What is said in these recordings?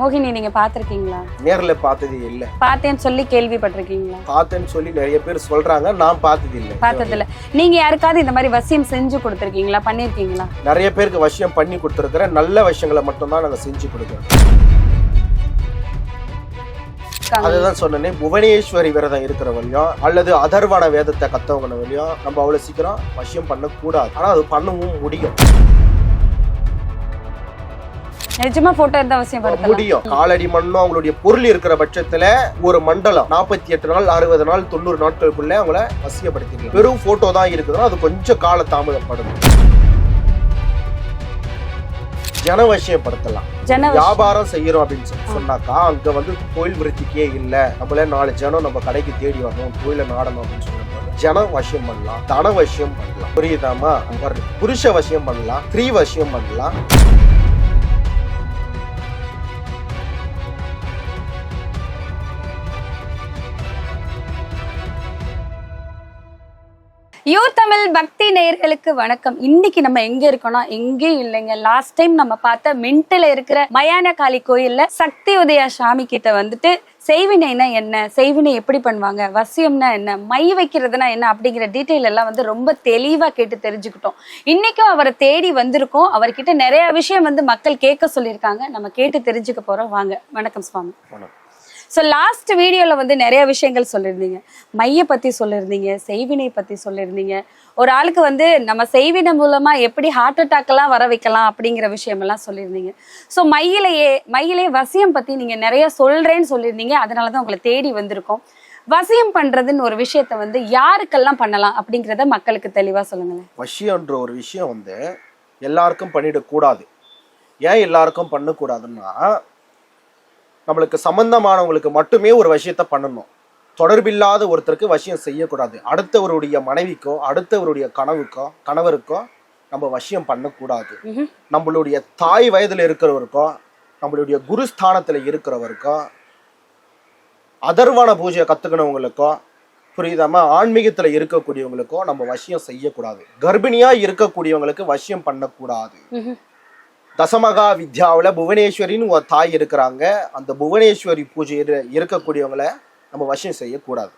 மோகினி நீங்க பாத்திருக்கீங்களா நேர்ல பார்த்தது இல்ல. பார்த்தேன்னு சொல்லி கேள்விப்பட்டிருக்கீங்களா? பார்த்தேன்னு சொல்லி நிறைய பேர் சொல்றாங்க நான் பார்த்தது இல்ல. பார்த்ததில்ல. நீங்க யாருக்காவது இந்த மாதிரி வசியம் செஞ்சு கொடுத்துருக்கீங்களா? பண்ணிருக்கீங்களா நிறைய பேருக்கு விஷயம் பண்ணி கொடுத்துருக்கிறேன். நல்ல விஷயங்களை மட்டும்தான் நாங்க செஞ்சு கொடுக்குறோம். அதுதான் சொன்னேனே புவனேஸ்வரி விரதம் இருக்கிறவங்களையும் அல்லது அதர்வன வேதத்தை கத்தவங்களையும் நம்ம அவ்வளவு சீக்கிரம் வசியம் பண்ணக்கூடாது. ஆனா அது பண்ணவும் முடியும். நிஜமா போட்டோ இருந்தா அவசியம் முடியும். காலடி மண்ணும் அவங்களுடைய பொருள் இருக்கிற பட்சத்துல ஒரு மண்டலம் நாற்பத்தி எட்டு நாள் அறுபது நாள் தொண்ணூறு நாட்களுக்குள்ள அவங்கள வசியப்படுத்திக்கலாம் வெறும் போட்டோ தான் இருக்குதுன்னா அது கொஞ்சம் கால தாமதப்படும் ஜனவசியப்படுத்தலாம். ஜன வியாபாரம் செய்யறோம் அப்படின்னு சொல்லி சொன்னாக்கா அங்க வந்து கோயில் விருத்திக்கே இல்ல. நம்மளே நாலு ஜனம் நம்ம கடைக்கு தேடி வரணும் கோயில நாடணும் அப்படின்னு சொல்லும்போது ஜன வசியம் பண்ணலாம் தன வசியம் பண்ணலாம். புரியுதாமா புருஷ வசியம் பண்ணலாம் ஸ்திரீ வசியம் பண்ணலாம். யூ தமிழ் பக்தி நேயர்களுக்கு வணக்கம். இன்னைக்கு நம்ம எங்க இருக்கோம்னா எங்கேயும் இல்லைங்க. லாஸ்ட் டைம் நம்ம பார்த்த மின்ட்ல இருக்கிற மயான காளி கோயில்ல சக்தி உதயா சாமி கிட்ட வந்துட்டு செய்வினைனா என்ன? செய்வினை எப்படி பண்ணுவாங்க? வசியம்னா என்ன? மை வைக்கிறதுனா என்ன? அப்படிங்கிற டீட்டெயில் எல்லாம் வந்து ரொம்ப தெளிவா கேட்டு தெரிஞ்சுக்கிட்டோம். இன்னைக்கும் அவரை தேடி வந்திருக்கோம். அவர்கிட்ட நிறைய விஷயம் வந்து மக்கள் கேட்க சொல்லியிருக்காங்க. நம்ம கேட்டு தெரிஞ்சுக்க போறோம். வாங்க. வணக்கம் சுவாமி. வணக்கம். ஸோ லாஸ்ட் வீடியோவில் வந்து நிறைய விஷயங்கள் சொல்லியிருந்தீங்க. மைய பற்றி சொல்லியிருந்தீங்க செய்வினை பற்றி சொல்லியிருந்தீங்க. ஒரு ஆளுக்கு வந்து நம்ம செய்வினை மூலமாக எப்படி ஹார்ட் அட்டாக்லாம் வர வைக்கலாம் அப்படிங்கிற விஷயமெல்லாம் சொல்லியிருந்தீங்க. ஸோ மையிலேயே மையிலே வசியம் பற்றி நீங்கள் நிறைய சொல்கிறேன்னு சொல்லியிருந்தீங்க. அதனால தான் உங்களை தேடி வந்திருக்கோம். வசியம் பண்ணுறதுன்னு ஒரு விஷயத்த வந்து யாருக்கெல்லாம் பண்ணலாம் அப்படிங்கிறத மக்களுக்கு தெளிவாக சொல்லுங்களேன். வசியம்ன்ற ஒரு விஷயம் வந்து எல்லாருக்கும் பண்ணிடக்கூடாது. ஏன் எல்லாருக்கும் பண்ணக்கூடாதுன்னா நம்மளுக்கு சம்பந்தமானவங்களுக்கு மட்டுமே ஒரு விஷயத்த பண்ணணும். தொடர்பில்லாத ஒருத்தருக்கு வசியம் செய்யக்கூடாது. அடுத்தவருடைய மனைவிக்கோ அடுத்தவருடைய கனவுக்கோ கணவருக்கோ நம்ம வசியம் பண்ணக்கூடாது. நம்மளுடைய தாய் வயதுல இருக்கிறவருக்கோ நம்மளுடைய குருஸ்தானத்துல இருக்கிறவருக்கோ அதர்வான பூஜையை கத்துக்கணவங்களுக்கோ புரியுதாம ஆன்மீகத்துல இருக்கக்கூடியவங்களுக்கோ நம்ம வசியம் செய்யக்கூடாது. கர்ப்பிணியா இருக்கக்கூடியவங்களுக்கு வசியம் பண்ணக்கூடாது. தசமகா வித்யாவுல புவனேஸ்வரின்னு ஒரு தாய் இருக்கிறாங்க. அந்த புவனேஸ்வரி பூஜையில இருக்கக்கூடியவங்கள நம்ம வசியம் செய்யக்கூடாது.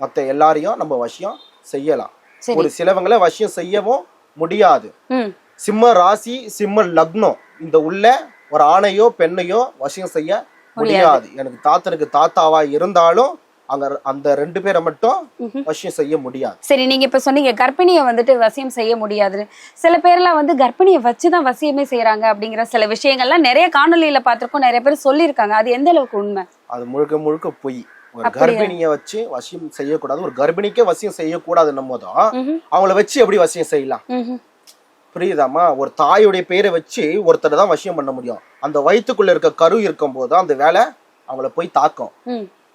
மத்த எல்லாரையும் நம்ம வசியம் செய்யலாம். ஒரு சிலவங்களை வசியம் செய்யவும் முடியாது. சிம்ம ராசி சிம்ம லக்னம். இந்த உள்ள ஒரு ஆணையோ பெண்ணையோ வசியம் செய்ய முடியாது. எனக்கு தாத்தனுக்கு தாத்தாவா இருந்தாலும் அங்க அந்த ரெண்டு பேரை மட்டும். வசியம் செய்ய முடியாது. சரி நீங்க இப்ப சொன்னீங்க கர்ப்பிணியை வந்துட்டு வசியம் செய்ய முடியாதுன்னு சில பேர்லாம் வந்து கர்ப்பிணியை வச்சுதான் வசியமே செய்யறாங்க அப்படிங்கிற சில விஷயங்கள்லாம் நிறைய காணொலியில பார்த்திருக்கோம் நிறைய பேர் சொல்லியிருக்காங்க. அது எந்த அளவுக்கு உண்மை? அது முழுக்க முழுக்க பொய். ஒரு? கர்ப்பிணிய வச்சு வசியம் செய்யக்கூடாது. ஒரு கர்ப்பிணிக்கே வசியம் செய்யக்கூடாதுன்னும் போதும். அவங்கள வச்சு எப்படி வசியம் செய்யலாம்? ம்ஹும். புரியுதாம்மா? ஒரு தாயுடைய பேரை வச்சு ஒருத்தரை தான் வசியம் பண்ண முடியும். அந்த வயித்துக்குள்ள இருக்க கரு இருக்கும் போது அந்த வேலை அவங்கள போய் தாக்கும்.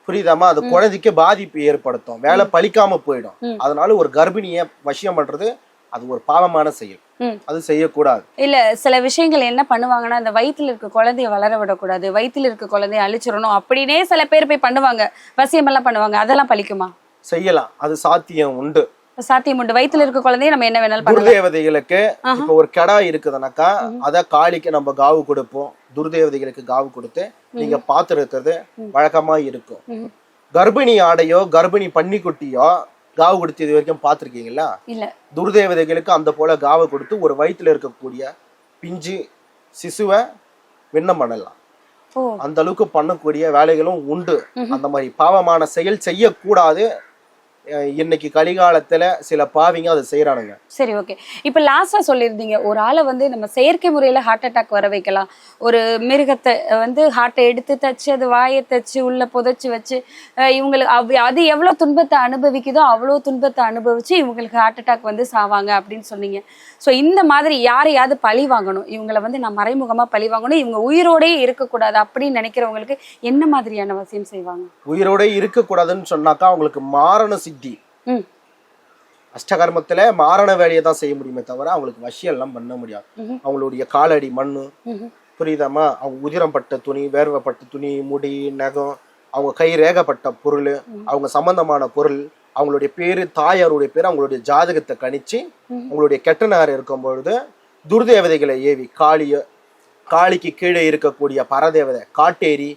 ம். புரியுதாம்மா? அது குழந்தைக்கு பாதிப்பு ஏற்படுத்தும். வேலை பலிக்காம போயிடும். அதனால ஒரு கர்ப்பிணிய வசியம் பண்றது அது ஒரு பாவமான செயல். அது செய்யக்கூடாது. இல்ல சில விஷயங்கள் என்ன பண்ணுவாங்கன்னா இந்த வயித்துல இருக்க குழந்தைய வளர விடக்கூடாது வயித்துல இருக்க குழந்தைய அழிச்சிடணும் அப்படின்னே சில பேர் போய் பண்ணுவாங்க. வசியம் எல்லாம் பண்ணுவாங்க. அதெல்லாம் பலிக்குமா செய்யலாம். அது சாத்தியம் உண்டு. சாத்தியம் உண்டு. வயித்துல இருக்க குழந்தைய நம்ம என்ன வேணாலும் பண்ணலாம். துர்தேவதைகளுக்கு இப்ப ஒரு கடா இருக்குதுனாக்கா அத காளிக்கு நம்ம காவு கொடுப்போம். துர்தேவதைகளுக்கு காவு கொடுத்து நீங்க பார்த்து இருக்கிறது வழக்கமா இருக்கும். கர்ப்பிணி ஆடையோ கர்ப்பிணி பன்னிக்குட்டியோ காவு கொடுத்து இது வரைக்கும் பார்த்திருக்கீங்களா இல்ல. துர்தேவதைகளுக்கு அந்த போல காவு கொடுத்து ஒரு வயித்துல இருக்கக்கூடிய பிஞ்சு சிசுவை விண்ணம் பண்ணலாம். அந்த அளவுக்கு பண்ணக்கூடிய வேலைகளும் உண்டு. அந்த மாதிரி பாவமான செயல் செய்யக்கூடாது. இன்னைக்கு கலிகாலத்துல சில பாவிங்க அதை செய்யறானுங்க சரி ஓகே இப்போ லாஸ்டா சொல்லியிருந்தீங்க ஒரு ஆளை வந்து நம்ம செயற்கை முறையில ஹார்ட் அட்டாக் வர வைக்கலாம். ஒரு மிருகத்தை வந்து ஹார்ட்டை எடுத்து தச்சு அது வாயை தச்சு உள்ள புதைச்சு வச்சு இவங்களுக்கு அது எவ்வளவு துன்பத்தை அனுபவிக்குதோ அவ்வளோ துன்பத்தை அனுபவிச்சு இவங்களுக்கு ஹார்ட் அட்டாக் வந்து சாவாங்க அப்படின்னு சொன்னீங்க. ஸோ இந்த மாதிரி யாரையாவது பழி வாங்கணும். இவங்களை வந்து நான் மறைமுகமா பழி வாங்கணும். இவங்க உயிரோடயே இருக்கக்கூடாது அப்படின்னு நினைக்கிறவங்களுக்கு என்ன மாதிரியான வசியம் செய்வாங்க? உயிரோட இருக்கக்கூடாதுன்னு சொன்னாக்கா அவங்களுக்கு மாரண சித்தி அஷ்டகர்மத்துல மாரண வேலையை தான் செய்ய முடியுமே தவிர அவங்களுக்கு வசியம் எல்லாம் பண்ண முடியாது. அவங்களுடைய காலடி மண்ணு ம்ஹும். புரியுதாம்மா அவங்க உதிரம் பட்ட துணி வேர்வைப்பட்ட துணி முடி நகம் அவங்க கை ரேகப்பட்ட பொருள் அவங்க சம்பந்தமான பொருள் அவங்களுடைய பேரு தாயாருடைய பேர் அவங்களுடைய ஜாதகத்தை கணிச்சு. அவங்களுடைய கெட்ட நேரம் இருக்கும் பொழுது துர்தேவதைகளை ஏவி காளிய காளிக்கு கீழே இருக்கக்கூடிய பரதேவதை காட்டேரி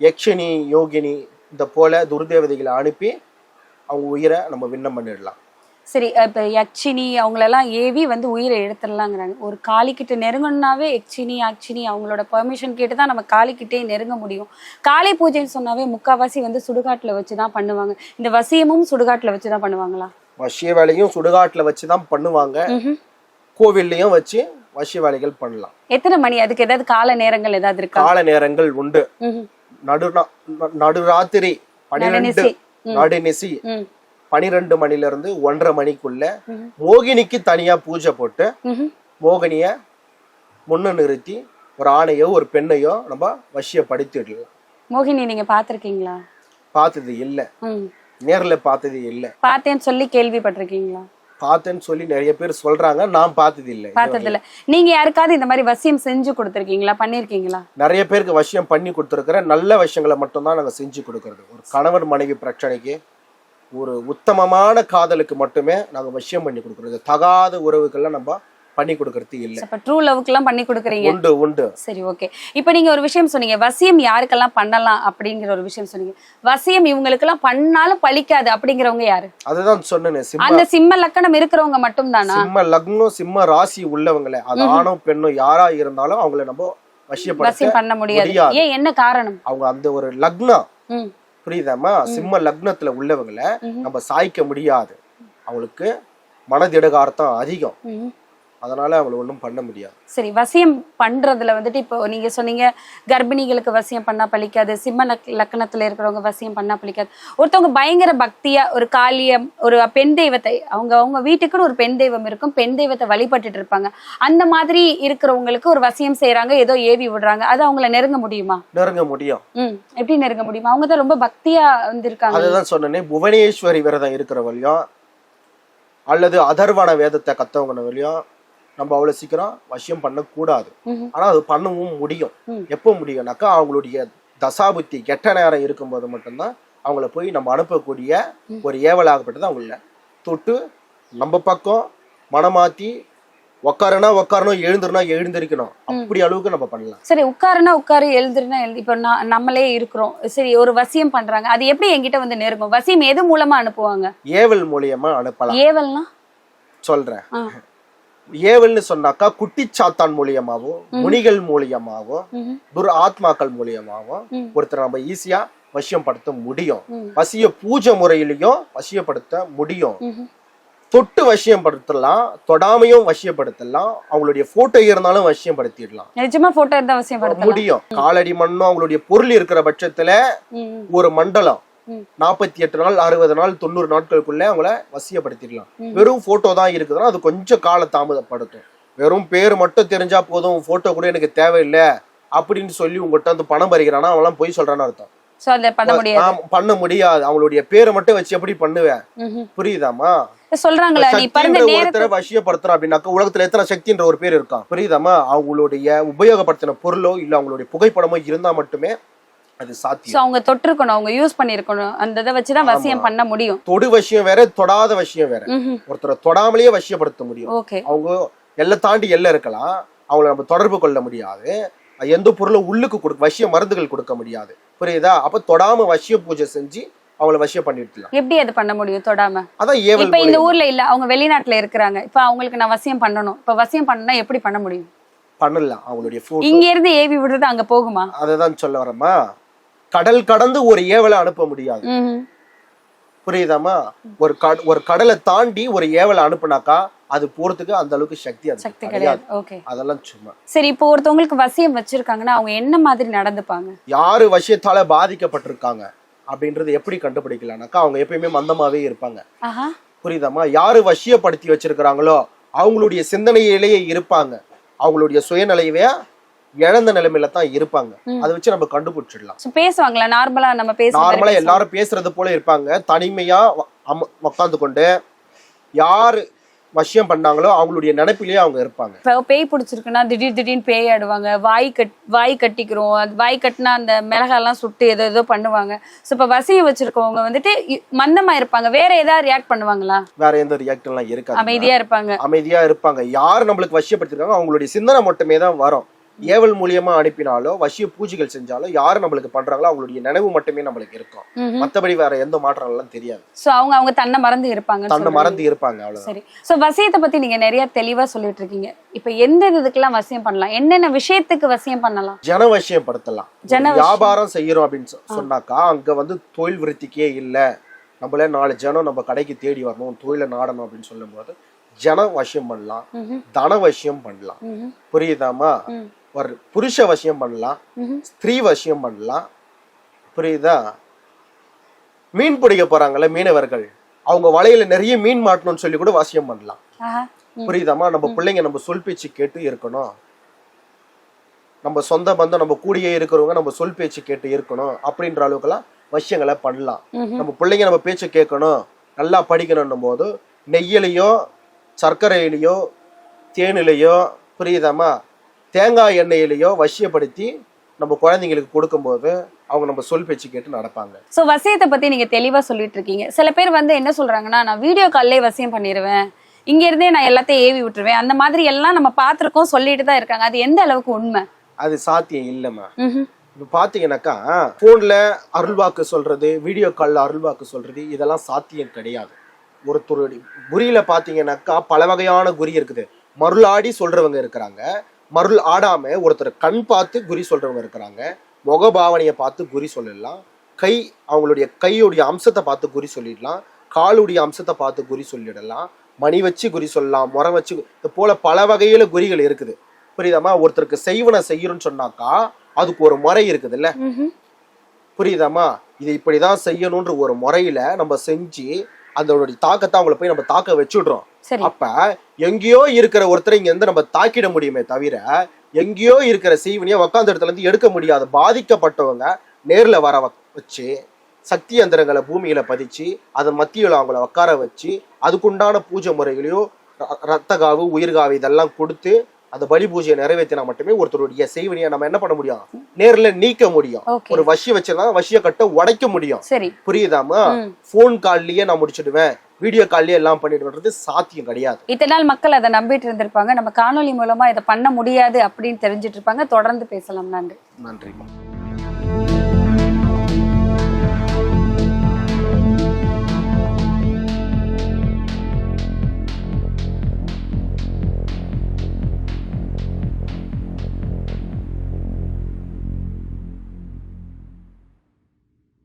யக்ஷினி யோகினி இந்த போல துர்தேவதைகளை அனுப்பி அவங்க உயிரை நம்ம விண்ணம் பண்ணிடலாம். சரி இப்ப யக்ஷினி அவங்களெல்லாம் ஏவி வந்து உயிரை எடுத்துடலாங்கிறாங்க. ஒரு காளிக்கிட்ட நெருங்கணும்னாவே யக்ஷினி யக்ஷினி அவங்களோட பெர்மிஷன் கேட்டு தான் நம்ம காளிக்கிட்டே நெருங்க முடியும். காளி பூஜைன்னு சொன்னாவே முக்காவாசி வந்து சுடுகாட்டுல வச்சு தான் பண்ணுவாங்க. இந்த வசியமும் சுடுகாட்டுல வச்சு தான் பண்ணுவாங்களா? வசிய வேலையும் சுடுகாட்டுல வச்சு தான் பண்ணுவாங்க. கோவில்லையும் வச்சு வசிய வேலைகள் பண்ணலாம். எத்தனை மணி? அதுக்கு ஏதாவது கால நேரங்கள் ஏதாவது இருக்கா? கால நேரங்கள் உண்டு. நடு நடுராத்திரி பன்னிரெண்டு நடுநிசி. பனிரெண்டு மணில இருந்து ஒன்றரை மணிக்குள்ள. மோகினிக்கு தனியா பூஜை போட்டு. மோகினிய முன்ன நிறுத்தி ஒரு ஆணையோ ஒரு பெண்ணையோ நம்ம வசியப்படுத்திடலாம். மோகினி நீங்க பாத்திருக்கீங்களா பார்த்தது இல்ல. நேர்ல பார்த்தது இல்ல. பார்த்தேன்னு சொல்லி கேள்விப்பட்டிருக்கீங்களா? பார்த்தேன்னு சொல்லி நிறைய பேர் சொல்றாங்க. நான் பார்த்தது இல்ல பார்த்ததில்ல. நீங்க யாருக்காவது இந்த மாதிரி வசியம் செஞ்சு கொடுத்துருக்கீங்களா? பண்ணிருக்கீங்களா நிறைய பேருக்கு வசியம் பண்ணி கொடுத்துருக்கிற நல்ல விஷயங்களை மட்டும்தான் நாங்க செஞ்சு கொடுக்கறது. ஒரு கணவன் மனைவி பிரச்சனைக்கு ஒரு உத்தமமான காதலுக்கு மட்டுமே நாங்க வசியம் பண்ணி கொடுக்கறது. தகாத உறவுகள்லாம் நம்ம பண்ணி கொடுக்கறது இல்லை. அப்ப ட்ரூ லவ்க்குலாம் பண்ணி கொடுக்குறீங்க. உண்டு உண்டு. சரி ஓகே இப்போ நீங்க ஒரு விஷயம் சொன்னீங்க வசியம் யாருக்கெல்லாம் பண்ணலாம் அப்படிங்கிற ஒரு விஷயம் சொன்னீங்க. வசியம் இவங்களுக்கெல்லாம் பண்ணாலும் பலிக்காது அப்படிங்கிறவங்க யாரு? அதுதான் சொன்னேன் அந்த சிம்ம லக்கணம் இருக்கிறவங்க மட்டும் தானா சிம்ம லக்னம் சிம்ம ராசி உள்ளவங்களே அது ஆணோ பெண்ணோ யாரா இருந்தாலும் அவங்கள நம்ம வசியப்படுத்த வசியம் பண்ண முடியாது. ஏன் என்ன காரணம்? அவங்க அந்த ஒரு லக்னம் ம். புரியுதாம்மா? சிம்ம லக்னத்துல உள்ளவங்கள. நம்ம சாய்க்க முடியாது. அவங்களுக்கு மனதிடகார்த்தம் அதிகம். அதனால அவங்களை ஒண்ணும் பண்ண முடியாது. சரி வசியம் பண்றதுல வந்துட்டு இப்போ நீங்க சொன்னீங்க கர்ப்பிணிகளுக்கு வசியம் பண்ணா பலிக்காது சிம்ம லக்- லக்னத்துல இருக்கிறவங்க வசியம் பண்ணா பலிக்காது ஒருத்தவங்க பயங்கர பக்தியா ஒரு காளியம் ஒரு பெண் தெய்வத்தை அவங்க அவங்க வீட்டுக்குன்னு ஒரு பெண் தெய்வம் இருக்கும் பெண் தெய்வத்தை வழிபட்டுட்டு இருப்பாங்க. அந்த மாதிரி இருக்கிறவங்களுக்கு ஒரு வசியம் செய்றாங்க ஏதோ ஏவி விடுறாங்க அது அவங்கள நெருங்க முடியுமா? நெருங்க முடியும். ம் எப்படி நெருங்க முடியுமா? அவங்க தான் ரொம்ப பக்தியா வந்திருக்காங்க. அதுதான் சொன்னேனே புவனேஸ்வரி விரதம் இருக்கிறவளையும் அல்லது அதர்வன வேதத்தை கத்தவங்களையும் நம்ம அவ்வளவு சீக்கிரம் வசியம் பண்ணக்கூடாது. ஆனா அது பண்ணவும் முடியும். எப்போ முடியும்னாக்கா அவங்களுடைய தசாபுத்தி கெட்ட நேரம் இருக்கும்போது மட்டும்தான் அவங்கள போய் நம்ம அனுப்பக்கூடிய ஒரு ஏவலாகப்பட்டது அவங்கள தொட்டு நம்ம பக்கம் மனமாத்தி உக்காருனா உக்காரணும் எழுந்துருனா எழுந்திருக்கணும். அப்படி அளவுக்கு நம்ம பண்ணலாம். சரி உட்காருனா உட்காரு எழுதுனா எழுது இப்போ நம்மளே இருக்கிறோம். சரி ஒரு வசியம் பண்றாங்க. அது எப்படி என்கிட்ட வந்து நெருங்கும்? வசியம் எது மூலமா அனுப்புவாங்க? ஏவல் மூலியமா அனுப்பலாம். ஏவல்னா? சொல்றேன். ஏவல்னு சொன்னாக்கா குட்டிச்சாத்தான் மூலியமாவோ முனிகள் மூலியமாவோ. துர் ஆத்மாக்கள் மூலியமாவோ. ஒருத்தரை நம்ம ஈஸியா வசியப்படுத்த முடியும். வசிய பூஜை முறையிலையும் வசியப்படுத்த முடியும். தொட்டு வசியப்படுத்தலாம் தொடாமையும் வசியப்படுத்தலாம் அவங்களுடைய போட்டோ இருந்தாலும் வசியப்படுத்திடலாம் நிஜமா போட்டோ இருந்தா அவசியம் படுத்தலாம் முடியும் காலடி மண்ணும் அவங்களுடைய பொருள் இருக்கிற பட்சத்துல ஒரு மண்டலம். நாற்பத்தி எட்டு நாள் அறுபது நாள் தொண்ணூறு நாட்களுக்குள்ள அவங்கள வசியப்படுத்திடலாம். வெறும் போட்டோ தான் இருக்குதுன்னா அது கொஞ்சம் கால தாமதப்படுத்தும். வெறும் பேர் மட்டும் தெரிஞ்சா போதும் போட்டோ கூட எனக்கு தேவையில்லை அப்படின்னு சொல்லி உங்ககிட்ட வந்து பணம் பறிக்கிறானா அவன்லாம் பொய் சொல்றான்னு அர்த்தம். பண்ண முடியாது. அவங்களுடைய பேரை மட்டும் வச்சு எப்படி பண்ணுவேன். புரியுதாமா சொல்றாங்களா நீ ஒருத்தரை வசியப்படுத்துறோம் அப்படின்னாக்கா உலகத்துல எத்தனை சக்தின்ற ஒரு பேர் இருக்கான். புரியுதாமா அவங்களுடைய உபயோகப்படுத்தின பொருளோ இல்ல அவங்களுடைய புகைப்படமோ இருந்தா மட்டுமே அது சாத்தியம். சோ அவங்க தொட்டிருக்கணும் அவங்க யூஸ் பண்ணிருக்கணும் அந்த இதை வச்சுதான் வசியம் பண்ண முடியும். தொடு வசியம் வேற தொடாத வசியம் வேற. ஒருத்தரை தொடாமலேயே வசியப்படுத்த முடியும். ஓகே. அவங்க எல்லை தாண்டி எல்லை இருக்கலாம். அவங்கள நம்ம தொடர்பு கொள்ள முடியாது. எந்த பொருளும் உள்ளுக்கு கொடுக்க வசிய மருந்துகள் கொடுக்க முடியாது. புரியுதா? அப்ப தொடாம வசிய பூஜை செஞ்சு அவங்கள வசியம் பண்ணிடலாம் எப்படி அது பண்ண முடியும் தொடாம? அதான் ஏவல் இப்ப இந்த. ஊர்ல இல்ல அவங்க வெளிநாட்டுல இருக்கிறாங்க. இப்ப அவங்களுக்கு நான் வசியம் பண்ணணும். இப்ப வசியம் பண்ணா எப்படி பண்ண முடியும்? பண்ணலாம். அவங்களுடைய இங்க இருந்து ஏவி விடுறது அங்க போகுமா? அததான் சொல்ல வரமா கடல் கடந்து ஒரு ஏவலை அனுப்ப முடியாது. புரியுதாமா ஒரு ஒரு கடலை தாண்டி ஒரு ஏவலை அனுப்புனாக்கா அது போறதுக்கு அந்த அளவுக்கு சக்தி சக்தி கிடையாது. அதெல்லாம் சும்மா. சரி இப்போ ஒருத்தவங்களுக்கு வசியம் வச்சிருக்காங்கன்னா அவங்க என்ன மாதிரி நடந்துப்பாங்க? யாரு வசியத்தால பாதிக்கப்பட்டிருக்காங்க அப்படின்றது எப்படி கண்டுபிடிக்கலாம்னாக்கா அவங்க எப்பயுமே மந்தமாவே இருப்பாங்க. புரியுதாமா யாரு வசியப்படுத்தி வச்சிருக்கிறாங்களோ அவங்களுடைய சிந்தனையிலேயே இருப்பாங்க. அவங்களுடைய சுயநிலையவே இழந்த நிலைமையில தான் இருப்பாங்க. அதை வச்சு நம்ம கண்டுபிடிச்சிடலாம். பேசுவாங்களா நார்மலா நம்ம மாதிரி நார்மலா எல்லாரும் பேசுறது போல இருப்பாங்க. தனிமையா உட்காந்து கொண்டு யாரு வசியம் பண்ணாங்களோ அவங்களுடைய நினைப்பிலேயே அவங்க இருப்பாங்க. இப்போ பேய் பிடிச்சிருக்குன்னா திடீர் திடீர்னு பேய் ஆடுவாங்க. வாய் கட் வாய் கட்டிக்கிறோம். வாய் கட்டினா அந்த மிளகாலாம் சுட்டு ஏதோ ஏதோ பண்ணுவாங்க. ஸோ இப்போ வசியம் வச்சிருக்கவங்க வந்துட்டு மந்தமா இருப்பாங்க. வேற ஏதாவது ரியாக்ட் பண்ணுவாங்களா? வேற எந்த ரியாக்ட் எல்லாம் இருக்காது. அமைதியா இருப்பாங்க. அமைதியா இருப்பாங்க. யார் நம்மளுக்கு வசியப்படுத்திருக்காங்க அவங்களுடைய சிந்தனை மட்டுமே தான் வரும். ஏவல் மூலியமா அனுப்பினாலோ வசிய பூஜைகள் செஞ்சாலோ யாரு நம்மளுக்கு பண்றாங்களோ அவங்களுடைய நினைவு மட்டுமே நம்மளுக்கு இருக்கும். மத்தபடி வேற எந்த மாற்றம் எல்லாம் தெரியாது. சோ அவங்க அவங்க தன்னை மறந்து இருப்பாங்க தன்னை மறந்து இருப்பாங்க அவ்வளவுதான். சரி. சோ வசியத்தை பத்தி நீங்க நிறைய தெளிவா சொல்லிட்டு இருக்கீங்க. இப்ப எந்த இதுக்கெல்லாம் வசியம் பண்ணலாம்? என்னென்ன விஷயத்துக்கு வசியம் பண்ணலாம்? ஜனவசியம் படுத்தலாம் ஜன வியாபாரம் செய்யறோம் அப்படின்னு சொன்னாக்கா அங்க வந்து தொழில் விருத்திக்கே இல்ல. நம்மளே நாலு ஜனம் நம்ம கடைக்கு தேடி வரணும் தொழிலை நாடணும் அப்படின்னு சொல்லும்போது ஜன வசியம் பண்ணலாம். தன வசியம் பண்ணலாம். புரியுதாமா. ஒரு புருஷ வசியம் பண்ணலாம். ஸ்திரீ வசியம் பண்ணலாம். புரியுதா? மீன் பிடிக்க போறாங்கல்ல மீனவர்கள். அவங்க வலையில நிறைய மீன் மாட்டணும்னு சொல்லி கூட வசியம் பண்ணலாம். புரியுதாமா நம்ம பிள்ளைங்க நம்ம சொல் பேச்சு கேட்டு இருக்கணும். நம்ம சொந்த பந்தம் நம்ம கூடயே இருக்கிறவங்க நம்ம சொல் பேச்சு கேட்டு இருக்கணும். அப்படின்ற அளவுக்குலாம் விஷயங்களை பண்ணலாம். நம்ம பிள்ளைங்க நம்ம பேச்சு கேட்கணும். நல்லா படிக்கணும்னும் போது நெய்யிலையோ சர்க்கரையிலையோ தேனிலையோ புரியுதாமா தேங்காய் எண்ணெயிலையோ வசியப்படுத்தி நம்ம குழந்தைங்களுக்கு கொடுக்கும்போது அவங்க நம்ம சொல் பேச்சு கேட்டு நடப்பாங்க. சோ வசியத்தை பத்தி நீங்க தெளிவா சொல்லிட்டு இருக்கீங்க. சில பேர் வந்து என்ன சொல்றாங்கன்னா நான் வீடியோ கால்லே வசியம் பண்ணிடுவேன் இங்க இருந்தே நான் எல்லாத்தையும் ஏவி விட்டுருவேன். அந்த மாதிரி எல்லாம் நம்ம பார்த்திருக்கோம் சொல்லிட்டு தான் இருக்காங்க. அது எந்த அளவுக்கு உண்மை? அது சாத்தியம் இல்லைம்மா. இப்போ பார்த்தீங்கன்னாக்கா ஃபோனில் அருள்வாக்கு சொல்றது வீடியோ காலில் அருள்வாக்கு சொல்றது இதெல்லாம் சாத்தியம் கிடையாது. ஒருத்தருடைய குறியில பார்த்தீங்கன்னாக்கா பல வகையான குறி இருக்குது. மருளாடி சொல்றவங்க இருக்கிறாங்க. மருள் ஆடாம ஒருத்தர் கண் பார்த்து குறி சொல்றவங்க இருக்கிறாங்க. முகபாவனையை பார்த்து குறி சொல்லலாம். கை அவங்களுடைய கையுடைய அம்சத்தை பார்த்து குறி சொல்லிடலாம். காலுடைய அம்சத்தை பார்த்து குறி சொல்லிடலாம். மணி வச்சு குறி சொல்லலாம். முறை வச்சு இது போல பல வகையில குறிகள் இருக்குது. புரியுதாம்மா? ஒருத்தருக்கு செய்வனை செய்யணும்னு சொன்னாக்கா அதுக்கு ஒரு முறை இருக்குதுல்ல. ம்ஹும். புரியுதாம்மா? இது இப்படிதான் செய்யணும்ன்ற ஒரு முறையில நம்ம செஞ்சு அதோடைய தாக்கத்தை அவங்கள போய் நம்ம தாக்க வச்சுடுறோம். அப்ப எங்கேயோ இருக்கிற ஒருத்தரை இங்க இருந்து நம்ம தாக்கிட முடியுமே தவிர எங்கேயோ இருக்கிற செய்வனியை உக்காந்த இடத்துல இருந்து எடுக்க முடியாது பாதிக்கப்பட்டவங்க நேர்ல வர வச்சு சக்தி யந்திரங்களை பூமியில பதிச்சு அதன் மத்தியில அவங்கள உட்கார வச்சு அதுக்குண்டான பூஜை முறைகளையோ ர- ரத்தகாவு உயிர்காவு இதெல்லாம் கொடுத்து அந்த பலி பூஜையை நிறைவேற்றினா மட்டுமே ஒருத்தருடைய செய்வனியை நம்ம என்ன பண்ண முடியும்? நேர்ல நீக்க முடியும். ஒரு வசிய வச்சிருந்தா வசிய கட்ட உடைக்க முடியும். புரியுதாமா. போன் கால்லயே நான் முடிச்சிடுவேன். வீடியோ கால்லயே எல்லாம் பண்ணிடுவேன்றது சாத்தியம் கிடையாது. இத்தனை நாள் மக்கள் அதை நம்பிட்டு இருந்திருப்பாங்க. நம்ம காணொளி மூலமா இதை பண்ண முடியாது அப்படின்னு தெரிஞ்சிட்டு இருப்பாங்க. தொடர்ந்து பேசலாம். நன்றி. நன்றிம்மா